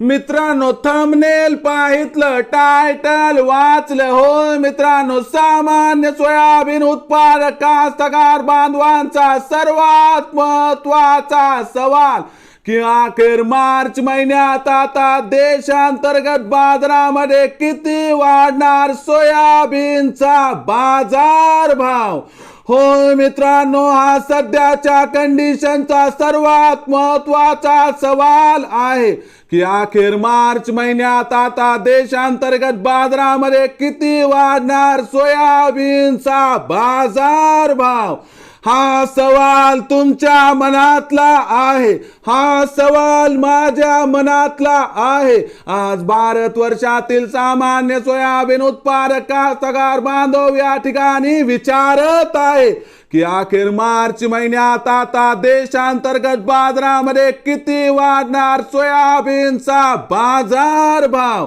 मित्रांनो thumbnail पाहितलं title वाचलं. हो मित्रांनो सामान्य सोयाबीन उत्पादक कास्तकार बांधवांचा सर्वात महत्त्वाचा सवाल की अखेर मार्च महिन्यात आता देशांतर्गत बाजारामध्ये किती वाढणार सोयाबीनचा बाजार भाव? हो मित्रांनो हा सध्याच्या कंडिशनचा सर्वात महत्त्वाचा सवाल आहे. की अखेर मार्च महिन्यात आता देशांतर्गत बाजारामध्ये किती वाढणार सोयाबीनचा बाजार भाव हा सवाल तुमच्या मनातला आहे. हा सवाल माझ्या मनातला आहे. आज भारत वर्षातील सामान्य सोयाबीन उत्पादक कास्तकार बांधव या ठिकाणी विचारत आहे की अखेर मार्च महिन्यात आता देशांतर्गत बाजारामध्ये किती वाढणार सोयाबीनचा बाजार भाव?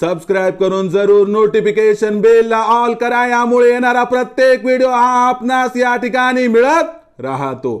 सबस्क्राईब करून जरूर नोटिफिकेशन बेलला ऑल करा. यामुळे येणारा प्रत्येक व्हिडिओ हा आपणास या ठिकाणी मिळत राहतो.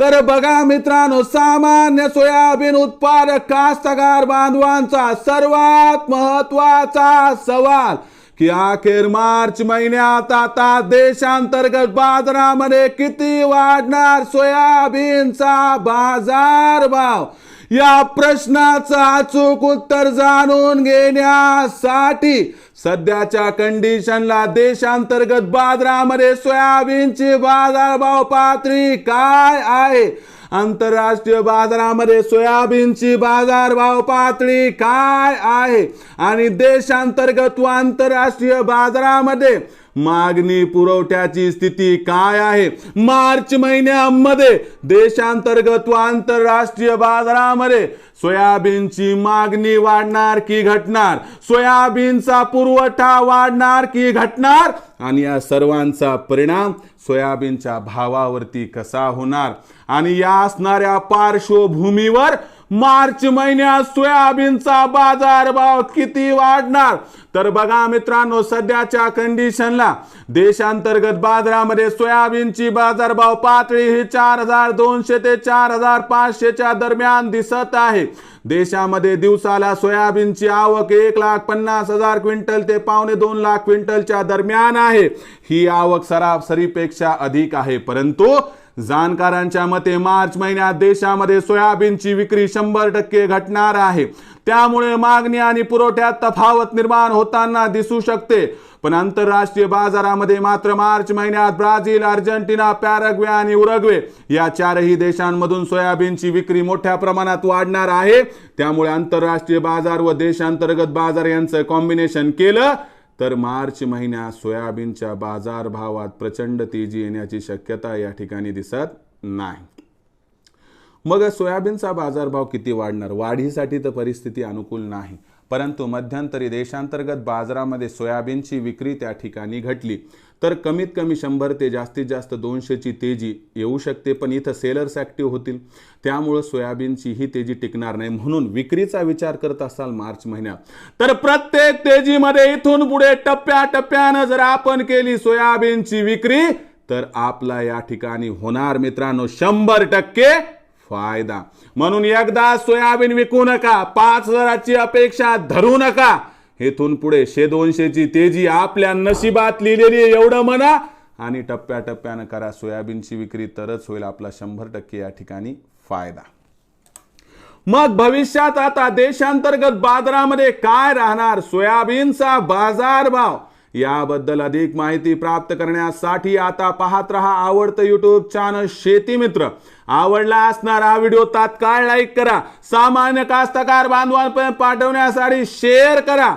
तर बघा मित्रांनो सामान्य सोयाबीन उत्पादक कास्तकार बांधवांचा सर्वात महत्त्वाचा सवाल की अखेर मार्च महिन्यात आता देशांतर्गत बाजारामध्ये किती वाढणार सोयाबीनचा बाजार भाव या प्रश्नाचं अचूक उत्तर जाणून घेण्यासाठी सध्याच्या कंडिशनला देशांतर्गत बाजारामध्ये सोयाबीनची बाजारभाव पातळी काय आहे? आंतरराष्ट्रीय बाजारामध्ये सोयाबीनची बाजारभाव पातळी काय आहे? आणि देशांतर्गत व आंतरराष्ट्रीय बाजारामध्ये मागणी पुरवठ्याची स्थिती काय आहे? मार्च महिन्यामध्ये देशांतर्गत व आंतरराष्ट्रीय बाजारामध्ये सोयाबीनची मागणी वाढणार की घटणार? सोयाबीनचा पुरवठा वाढणार की घटणार? आणि या सर्वांचा परिणाम सोयाबीनच्या भावावरती कसा होणार? आणि या असणाऱ्या पार्श्वभूमीवर मार्च महिन्यात सोयाबीनचा बाजारभाव किती वाढणार? तर बघा मित्रांनो सध्याच्या कंडिशनला देशांतर्गत बाजारामध्ये सोयाबीनची बाजारभाव पातळी ही चार हजार दोनशे ते चार हजार पाचशेच्या दरम्यान दिसत आहे. देशामध्ये दिवसाला सोयाबीनची आवक एक लाख पन्नास हजार क्विंटल ते पावणे दोन लाख क्विंटलच्या दरम्यान आहे. ही आवक सरासरीपेक्षा अधिक आहे. परंतु जाणकारांच्या मते मार्च महिन्यात देशामध्ये सोयाबीनची विक्री शंभर टक्के घटणार आहे. त्यामुळे मागणी आणि पुरवठ्यात तफावत निर्माण होताना दिसू शकते. पण आंतरराष्ट्रीय बाजारामध्ये मात्र मार्च महिन्यात ब्राझील अर्जेंटिना पॅराग्वे आणि उरग्वे या चारही देशांमधून सोयाबीनची विक्री मोठ्या प्रमाणात वाढणार आहे. त्यामुळे आंतरराष्ट्रीय बाजार व देशांतर्गत बाजार यांचं कॉम्बिनेशन केलं तर मार्च महिन्यात सोयाबीनच्या बाजारभावात प्रचंड तेजी येण्याची शक्यता या ठिकाणी दिसत नाही. मग सोयाबीनचा बाजारभाव किती वाढणार? वाढीसाठी तर परिस्थिती अनुकूल नाही. परंतु मध्यंतरी देशांतर्गत बाजारामध्ये सोयाबीनची विक्री त्या ठिकाणी घटली. तर कमीत कमी शंभर ते जास्तीत जास्त दोनशेची तेजी येऊ शकते पण इथं सेलर्स ॲक्टिव्ह होतील. त्यामुळं सोयाबीनची ही तेजी टिकणार नाही म्हणून विक्रीचा विचार करत असाल मार्च महिन्यात. तर प्रत्येक तेजीमध्ये इथून पुढे टप्प्या टप्प्यानं जर आपण केली सोयाबीनची विक्री तर आपला या ठिकाणी होणार मित्रांनो शंभर टक्के फायदा. म्हणून एकदा सोयाबीन विकू नका पाच हजाराची अपेक्षा धरू नका. हेथून पुढे शे दोनशेची तेजी आपल्या नशिबात लिहिलेली आहे. एवढं म्हणा. आणि टप्प्याटप्प्यानं करा. सोयाबीनची विक्री तरच होईल आपला शंभर टक्के या ठिकाणी फायदा. मग भविष्यात आता देशांतर्गत बाजारामध्ये काय राहणार? सोयाबीनचा बाजारभाव. याबद्दल अधिक माहिती प्राप्त करण्यासाठी आता पाहत रहा आवडतं युट्यूब चॅनल शेती मित्र आवडला असणारा हा व्हिडिओ तात्काळ लाईक करा. सामान्य कास्तकार बांधवांपर्यंत पाठवण्यासाठी शेअर करा.